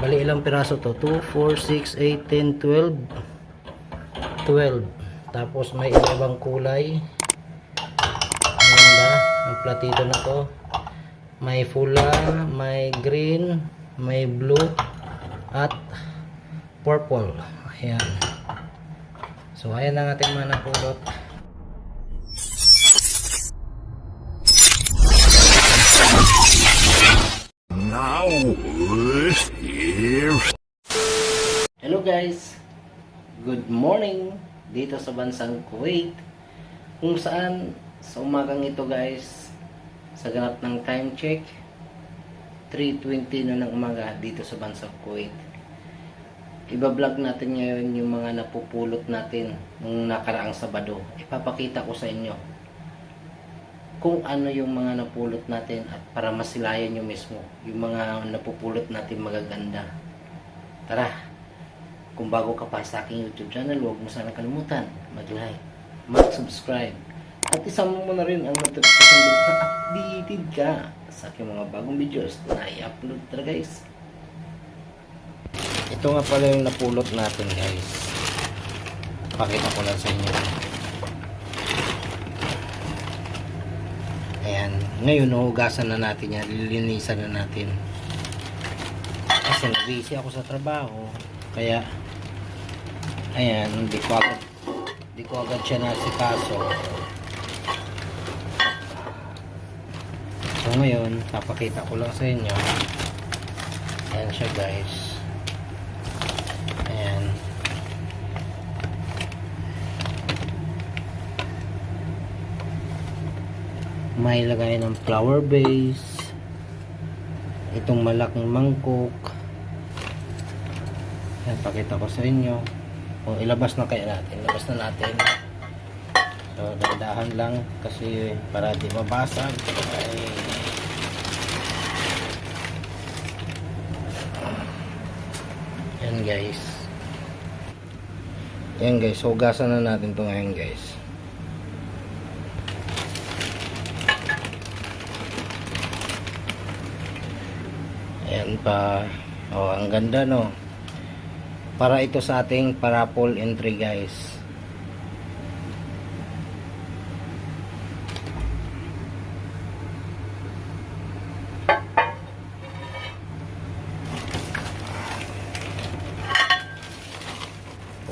Bali ilang piraso to? 2, 4, 6, 8, 10, 12. 12. Tapos may ibang kulay. Ang ganda ng platito na to. May pula, may green, may blue, at purple. Ayan. So, ayan ang ating mga napulot. Morning dito sa bansang Kuwait kung saan sa umagang ito guys sa ganap ng time check 3.20 na ng umaga dito sa bansang Kuwait. Ibablog natin ngayon yung mga napupulot natin nung nakaraang Sabado. Ipapakita ko sa inyo kung ano yung mga napulot natin at para masilayan nyo mismo yung mga napupulot natin magaganda. Tara kung bago ka pa sa aking YouTube channel, huwag mo sana kalimutan mag-like, mag-subscribe, at isama mo na rin ang notification bell para updated ka sa aking mga bagong videos na i-upload tara guys. Ito nga pala yung napulot natin guys. Pakita ko lang sa inyo. Ayan. Ngayon, hugasan na natin yan. Lilinisan na natin. Kasi busy ako sa trabaho. Kaya, ayan, hindi ko agad, hindi ko agad siya nasikaso. So ngayon, papakita ko lang sa inyo. Ayan siya guys. Ayan. May lagay ng flower base. Itong malaking mangkok. Ayan, pakita ko sa inyo. O, ilabas na kaya natin. Ilabas na natin. So, dandahan lang kasi para di mabasag. Ay, guys. Yan guys. Hugasan na natin to ngayon guys. Ayan pa. Oh, ang ganda no. Para ito sa ating parapol entry guys.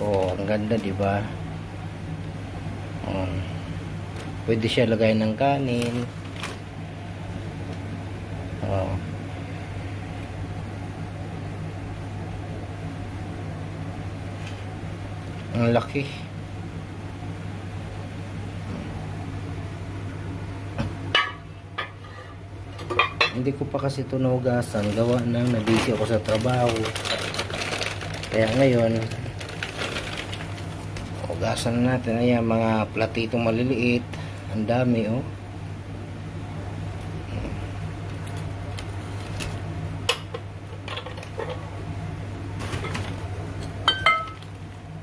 Oh, ang ganda, di ba? Oh. Pwede siya lagay ng kanin. Ang laki. Hindi ko pa kasi ito nahugasan. Gawa na, nabisi ako sa trabaho. Kaya ngayon, hugasan na natin. Ayan, mga platitong maliliit. Ang dami, oh.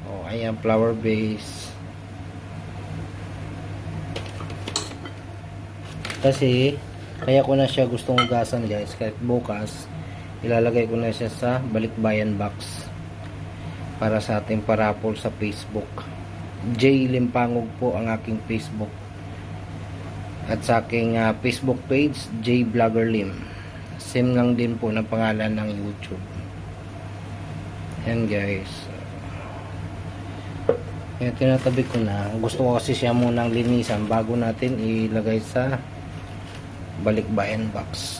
Oh, ayan, flower base. Kasi, kaya ko na siya gustong hugasan guys. Kahit bukas, ilalagay ko na siya sa balikbayan box. Para sa ating parapol sa Facebook. J. Limpangog po ang aking Facebook. At sa aking ah, Facebook page, J. Vlogger Lim. Same lang din po ng pangalan ng YouTube. Yan guys. Kaya tinatabi ko na. Gusto ko kasi siya munang linisan bago natin ilagay sa balikbayan box.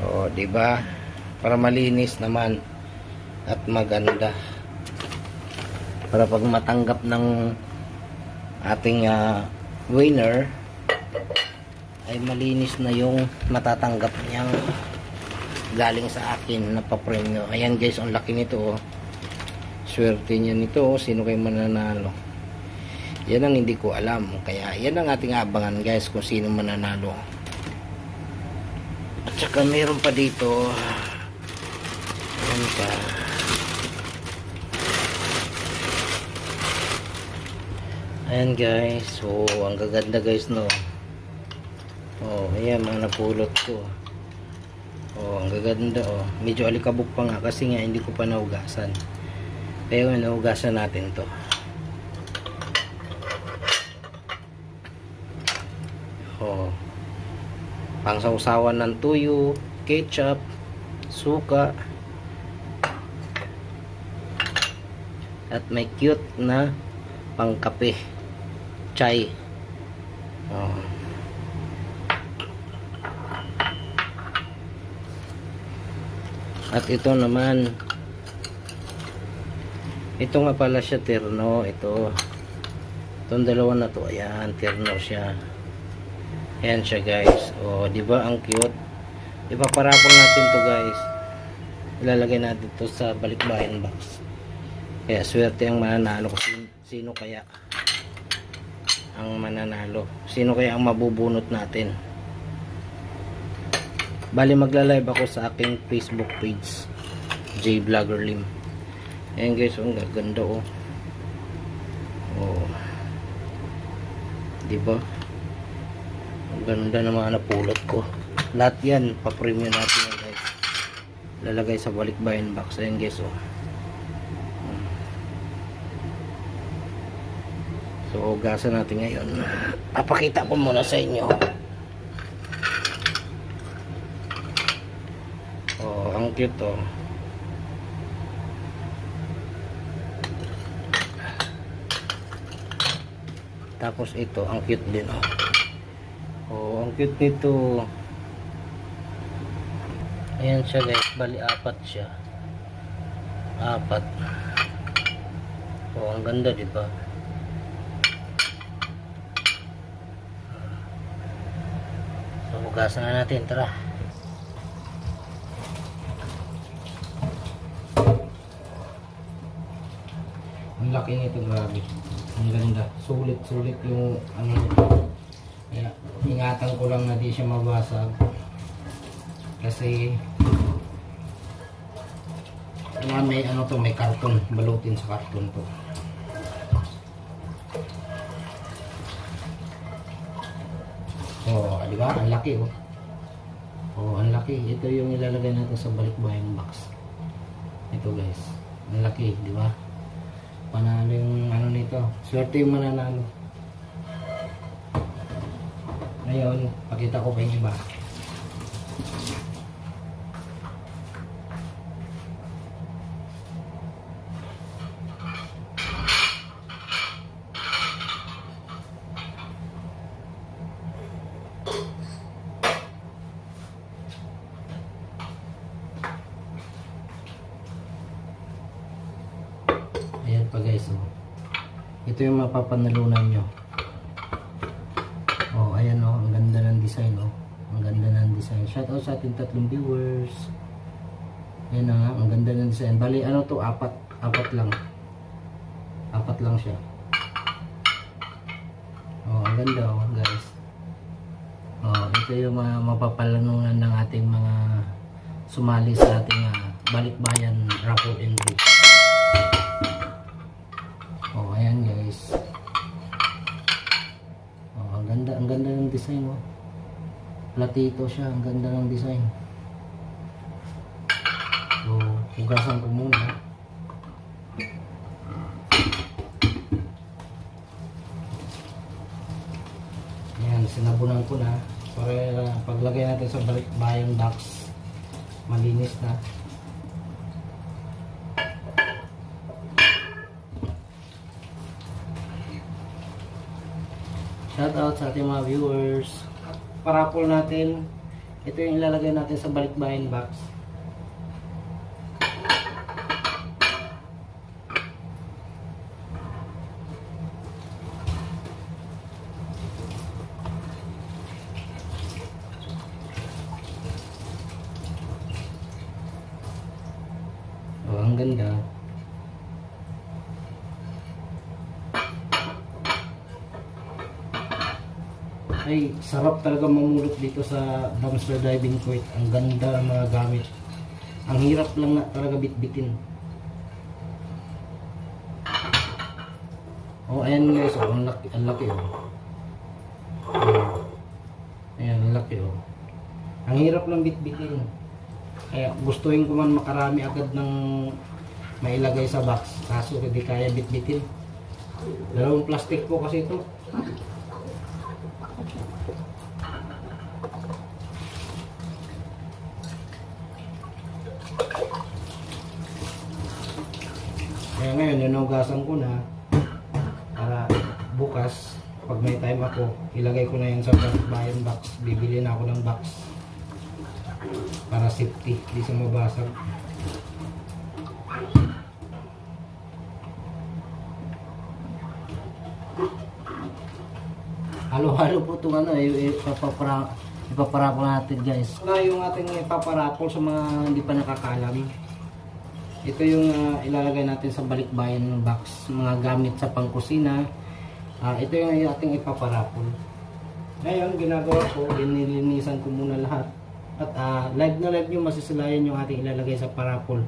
O, di ba? Para malinis naman at maganda. Para pag matanggap ng ating ah, winner ay malinis na yung matatanggap niyang galing sa akin na papremyo. Ayan guys, ang laki nito oh. Swerte niya nito oh. Sino kayo mananalo? Yan ang hindi ko alam. Kaya yan ang ating abangan guys kung sino mananalo. At saka meron pa dito. Ayan pa. Ayan guys. So, ang gaganda guys no. Oh, ayan mga napulot ko. Oh, ang gaganda oh. Medyo alikabok pa nga kasi nga hindi ko pa naugasan. Yun, naugasan natin to. Oh. Pangsawsawan ng tuyo, ketchup, suka, at may cute na pangkape, chai. Oh. At ito naman, ito nga pala siya terno, ito. Itong dalawa na to, ayan, terno siya. Ayan siya guys. O, di ba ang cute? Ipaparapol natin to guys. Ilalagay natin to sa balikbayan box. Kaya swerte ang mananalo sino, sino kaya ang mananalo. Sino kaya ang mabubunot natin. Bali magla-live ako sa aking Facebook page. J Vlogger Lim. Ayan guys, ang gaganda oh. Oh. Di ba? Ang ganda ng mga napulot ko. Lahat yan, pa-premium natin yan guys. Lalagay sa balikbayan box. Ayan guys oh. So, gasan natin ngayon. Papakita ko muna sa inyo. Oh, ang cute oh. Tapos ito, ang cute din oh. Oh, ang cute nito. Ayan siya guys, bali apat siya. Apat. Oh, ang ganda 'di ba? So, hugasan na natin, tara. Laki nito, grabe. Ang ganda. Sulit, sulit yung ano nito. Kaya, ingatan ko lang na di siya mabasag. Kasi, wala may ano to, may karton. Balutin sa karton to. Oh, di ba? Ang laki oh. Oh, ang laki. Ito yung ilalagay natin sa balikbayan box. Ito guys. Ang laki, di ba? Panalo yung ano nito. Swerte yung mananalo. Ngayon, pakita ko yung iba. Ayan pa guys, oh. Ito yung mapapanalunan nyo. Oh, ayan oh, ang ganda ng design oh. Ang ganda ng design. Shout out sa ating tatlong viewers. Ayan na nga, ang ganda ng design. Bali, ano to, apat. Apat lang. Apat lang siya. Oh, ang ganda oh, guys. Oh, ito yung mga mapapalanunan ng ating mga sumali sa ating ah, balikbayan raffle and draw. Design oh. Platito siya, ang ganda ng design. So, hugasan ko muna. Ayan, sinabunan ko na para paglagay natin sa bayan box malinis na. Shout out sa ating mga viewers. Parapol natin. Ito yung ilalagay natin sa balikbayan box. Oh, ang ganda. Ay sarap talaga mamulot dito sa dumpster diving quit ang ganda ng mga gamit ang hirap lang na talaga bitbitin oh ayan guys oh, ang laki ang laki oh. Ayan, ang laki oh. Ang hirap lang bitbitin. Kaya gustuin ko man makarami agad ng mailagay sa box. Kaso hindi kaya bitbitin. Dalawang plastic po kasi ito. Ninugasan ko na para bukas, pag may time ako, ilagay ko na yan sa bayan box. Bibili na ako ng box para safety, di sa mabasag. Halo-halo po itong ano, i- ipapapara, ipaparapol natin guys. Na yung ating ipaparapol sa mga hindi pa nakakalam. Ito yung ah, ilalagay natin sa balikbayan box, mga gamit sa pangkusina. Ah, ito yung ating ipaparapol. Ngayon, ginagawa ko, dinilinisan ko muna lahat. At ah, live na live yung masisilayan yung ating ilalagay sa parapol.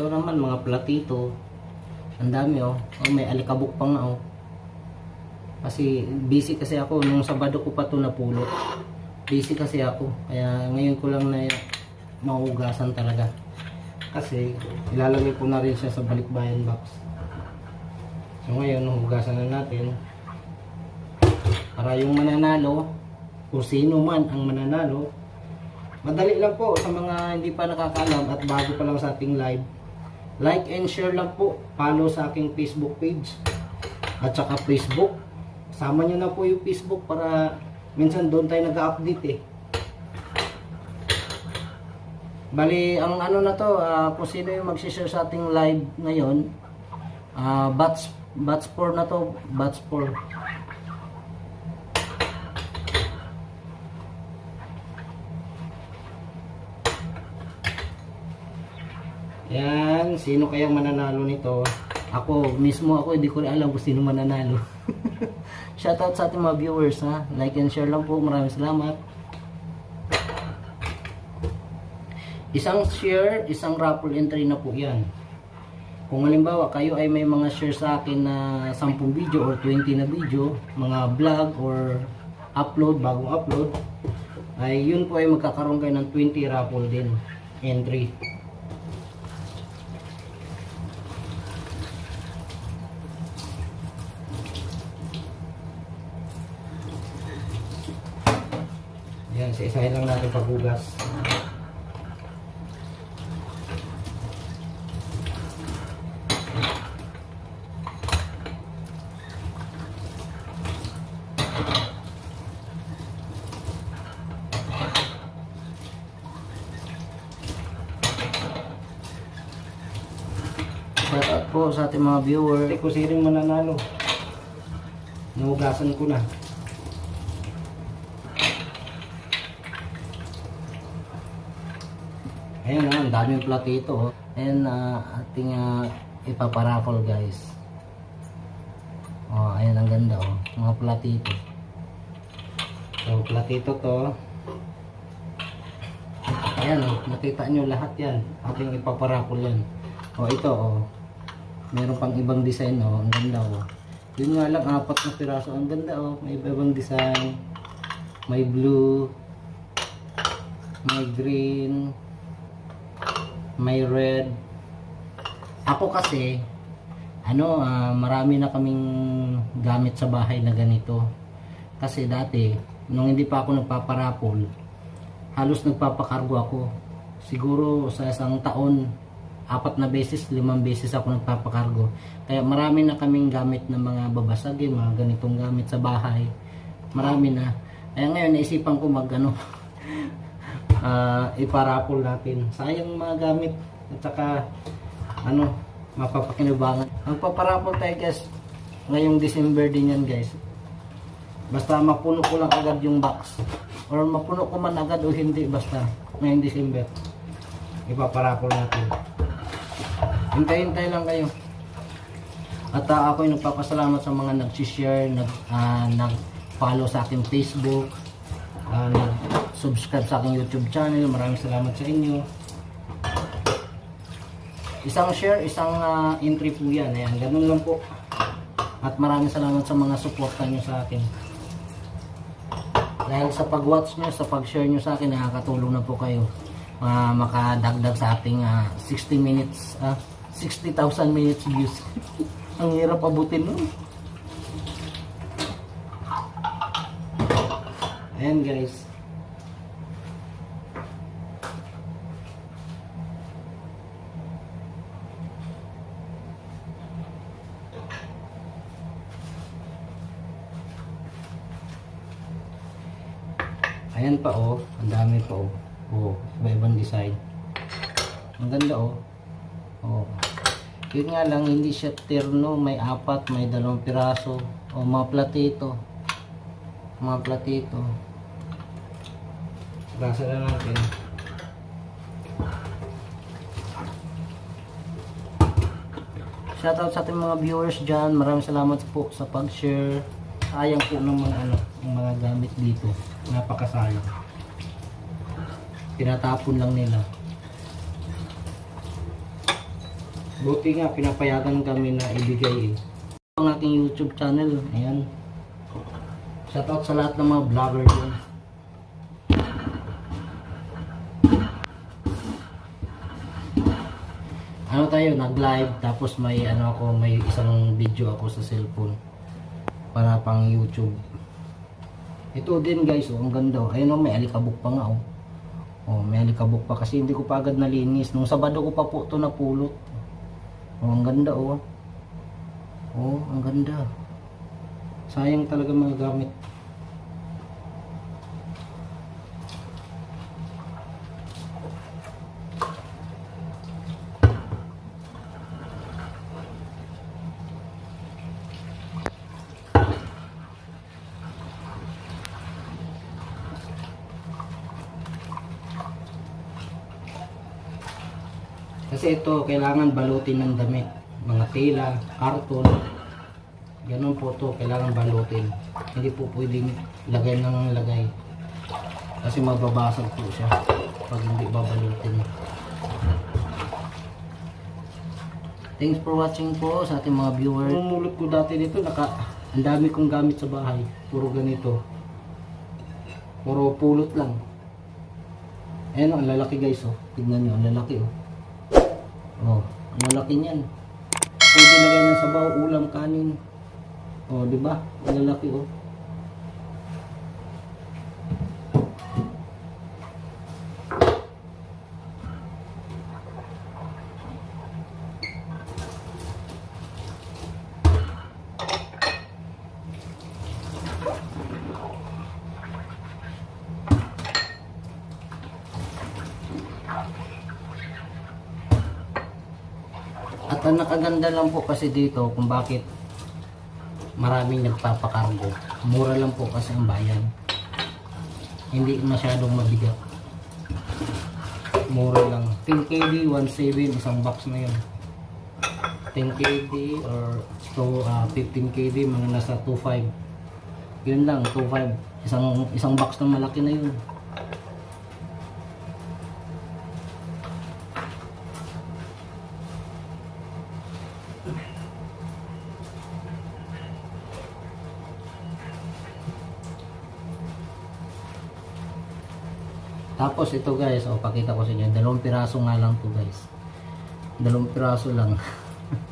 Ito naman mga platito. Ang dami oh. oh may alikabok pa nga oh. Kasi busy kasi ako nung Sabado ko pa to napulot. Busy kasi ako. Kaya ngayon ko lang na maugasan talaga. Kasi ilalagay ko na rin siya sa balikbayan box. So ngayon hugasan na natin. Para yung mananalo, kung sino man ang mananalo, madali lang po sa mga hindi pa nakakalam at bago pa lang sa ating live. Like and share lang po. Follow sa aking Facebook page at saka Facebook. Sama nyo na po yung Facebook para minsan doon tayo nag-update eh. Bali, ang ano na to, ah, kung sino yung mag-share sa ating live ngayon, ah batch, batch 4 na to, batch 4. Yan, sino kayang mananalo nito? Ako, mismo ako, hindi ko alam kung sino mananalo. Shoutout sa ating mga viewers ha. Like and share lang po. Maraming salamat. Isang share, isang raffle entry na po yan. Kung halimbawa kayo ay may mga share sa akin na 10 video or 20 na video, mga vlog or upload, bagong upload, ay yun po ay magkakaroon kayo ng 20 raffle din entry. Isa-isahin lang natin paghugas. Shoutout po sa ating mga viewer. Ko siring mananalo. Nahugasan ko na. Ayan na, ang daming platito. Oh. Ayan na ating uh, ipaparaffle guys. Oh, ayan ang ganda oh. Mga platito. So, platito to. Ayan oh, nakita nyo lahat yan. Ating ipaparaffle yan. Oh, ito oh. Meron pang ibang design oh. Ang ganda oh. Yun nga lang, apat na piraso. Ang ganda oh. May ibang design. May blue. May green may red. Ako kasi, ano, ah, marami na kaming gamit sa bahay na ganito. Kasi dati, nung hindi pa ako nagpaparapol, halos nagpapakargo ako. Siguro sa isang taon, apat na beses, limang beses ako nagpapakargo. Kaya marami na kaming gamit na mga babasagin, mga ganitong gamit sa bahay. Marami na. Kaya ngayon, naisipan ko mag, ano, ah iparapol natin. Sayang mga gamit at saka ano, mapapakinabangan. Ang paparapol tayo guys, ngayong December din yan guys. Basta mapuno ko lang agad yung box. Or mapuno ko man agad o hindi, basta ngayong December. Ipaparapol natin. Hintay-hintay lang kayo. At uh, ako ay nagpapasalamat sa mga nag-share, nag, ah, nag-follow sa aking Facebook, uh, subscribe sa aking YouTube channel. Maraming salamat sa inyo. Isang share, isang ah, entry po yan. Ayan, ganun lang po. At maraming salamat sa mga suporta nyo sa akin. Dahil sa pag-watch nyo, sa pag-share nyo sa akin, nakakatulong na po kayo. ah, makadagdag sa ating ah, 60 minutes, ah, 60,000 minutes views. Ang hirap abutin nun. Ayan guys. Ayan pa oh, pa oh. Oh, iba-ibang design. Ang ganda oh. Oh. Yun nga lang, hindi siya terno, may apat, may dalawang piraso. O mga platito. Mga platito. Gasa na natin. Shoutout sa ating mga viewers dyan. Maraming salamat po sa pag-share. Sayang po ng mga ano, mga gamit dito. Napakasayang. Tinatapon lang nila. Buti nga, pinapayagan kami na ibigay eh. Ang ating YouTube channel, ayan. Shoutout sa lahat ng mga vlogger dyan. Ano tayo, nag-live, tapos may ano ako, may isang video ako sa cellphone. Para pang YouTube. Ito din guys, oh, ang ganda. oh. Ayun oh, may alikabok pa nga oh. Oh, may alikabok pa kasi hindi ko pa agad nalinis. Nung Sabado ko pa po ito napulot. Oh, ang ganda oh. Oh, ang ganda. Sayang talaga mga gamit. Ito, kailangan balutin ng damit. Mga tela, karton. Ganun po to kailangan balutin. Hindi po pwedeng lagay ng lagay. Kasi mababasag po siya pag hindi babalutin. Thanks for watching po sa ating mga viewers. Nung mulot ko dati dito, naka, ang dami kong gamit sa bahay. Puro ganito. Puro pulot lang. Ayan o, ang lalaki guys oh. Tignan nyo, ang lalaki oh. Oh, ang lalaki niyan. Pwede lagay ng sabaw, ulam, kanin. Oh, di ba? Ang lalaki oh. Ang nakaganda lang po kasi dito kung bakit maraming nagpapakargo. Mura lang po kasi ang bayan. Hindi masyadong mabigat. Mura lang. 10 KD, 1.7, isang box na yun. 10 KD or so, ah, 15 KD, mga nasa 2.5. Yun lang, 2.5. Isang, isang box na malaki na yun. Tapos ito guys, oh, pakita ko sa inyo. Dalawang piraso nga lang to guys. Dalawang piraso lang.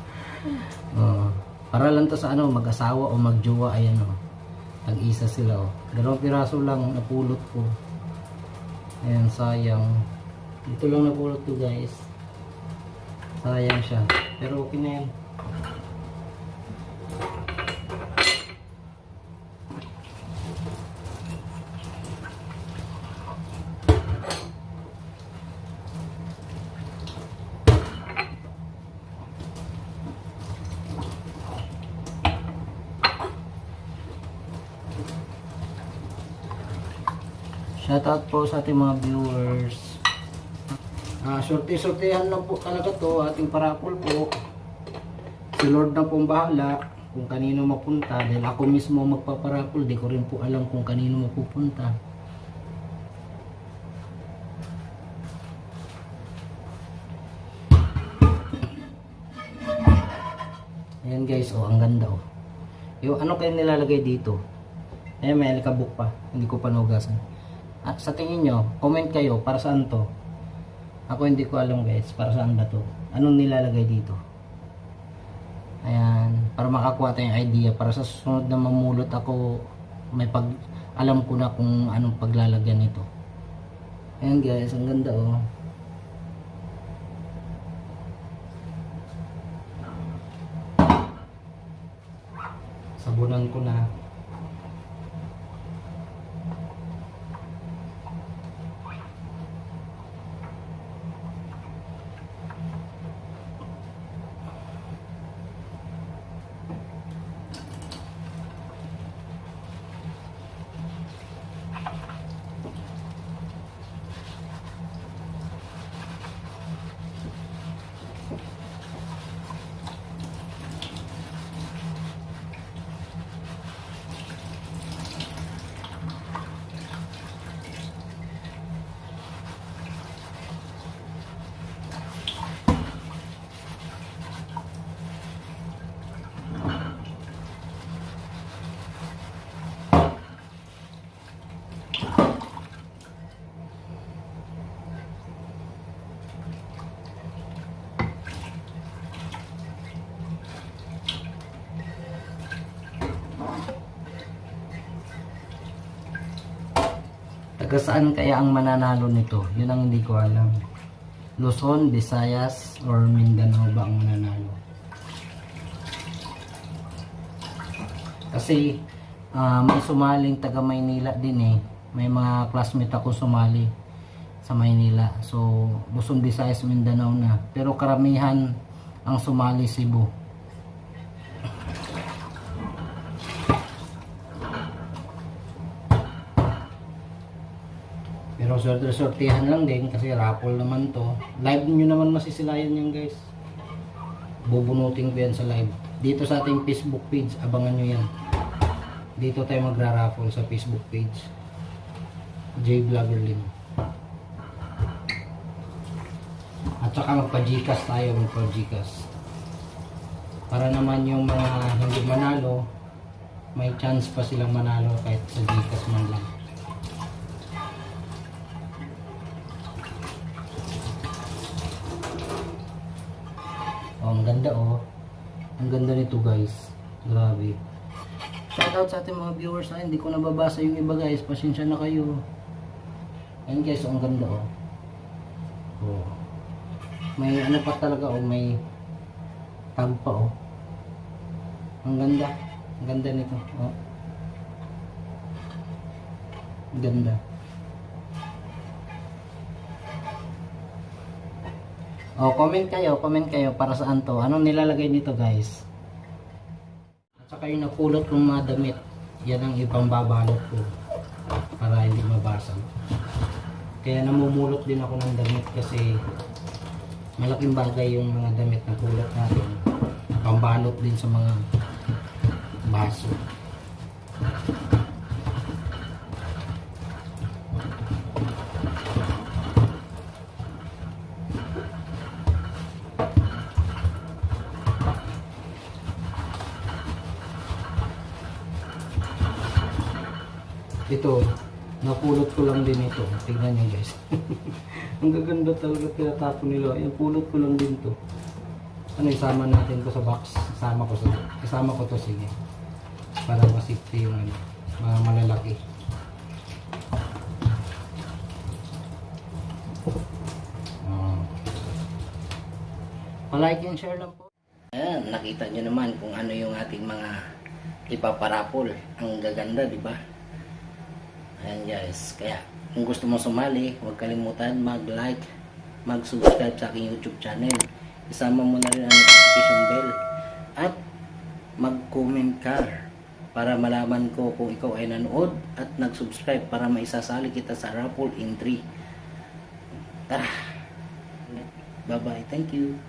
oh, para lang to sa ano, mag-asawa o magjowa, ayan oh. Tag-isa sila oh. Dalawang piraso lang napulot ko. Ayan, sayang. Ito lang napulot ko guys. Sayang siya. Pero okay na yan. Shoutout po sa ating mga viewers. Ah, sorti-sortihan lang po talaga to, ating parapol po. Si Lord na pong bahala kung kanino mapunta dahil ako mismo magpaparapol, di ko rin po alam kung kanino mapupunta. Ayan guys, oh, ang ganda oh. Yung ano kayo nilalagay dito? Eh, may alikabok pa. Hindi ko pa nugasan. At sa tingin nyo, comment kayo, para saan to? Ako hindi ko alam guys, para saan ba to? Anong nilalagay dito? Ayan, para makakuha tayong idea. Para sa susunod na mamulot ako, may pag alam ko na kung anong paglalagyan nito. Ayan guys, ang ganda oh. Sabunan ko na. Saan kaya ang mananalo nito? Yun ang hindi ko alam. Luzon, Visayas, or Mindanao ba ang mananalo? Kasi ah, may sumaling taga Maynila din eh. May mga classmate ako sumali sa Maynila. So, Luzon, Visayas, Mindanao na. Pero karamihan ang sumali Cebu. Pero swerte-swertihan lang din kasi raffle naman to. Live nyo naman masisilayan yan guys. Bubunutin ko yan sa live. Dito sa ating Facebook page, abangan nyo yan. Dito tayo magra-raffle sa Facebook page. J Vlogger Lim. At saka magpa-Gcash tayo, magpa-Gcash. Para naman yung mga hindi manalo, may chance pa silang manalo kahit sa Gcash man lang. Ang ganda oh. Ang ganda nito guys. Grabe. Shout out sa ating mga viewers ha. Hindi ko nababasa yung iba guys. Pasensya na kayo. Ayan guys, ang ganda oh. Oh. May ano pa talaga oh. May tag pa oh. Ang ganda. Ang ganda nito. Oh. Ganda. Oh, comment kayo, comment kayo para saan to. Anong nilalagay nito, guys? At saka yung napulot ng mga damit. Yan ang ibang babalot ko. Para hindi mabasag. Kaya namumulot din ako ng damit kasi malaking bagay yung mga damit na pulot natin. Pambalot din sa mga baso. Ko ito. Tingnan nyo guys. Ang gaganda talaga tinatapon nila. Yan, pulot ko lang din to. Ano, isama natin to sa box. Isama ko sa, isama ko to sige. Para masipti yung ano, mga malalaki. Ah. Palike and share lang po. Ayan, nakita nyo naman kung ano yung ating mga ipaparapol. Ang gaganda, di ba? Ayan guys, kaya kung gusto mo sumali, huwag kalimutan mag-like, mag-subscribe sa aking YouTube channel. Isama mo na rin ang notification bell at mag-comment ka para malaman ko kung ikaw ay nanood at nag-subscribe para maisasali kita sa raffle 3. Tara! Bye-bye. Thank you.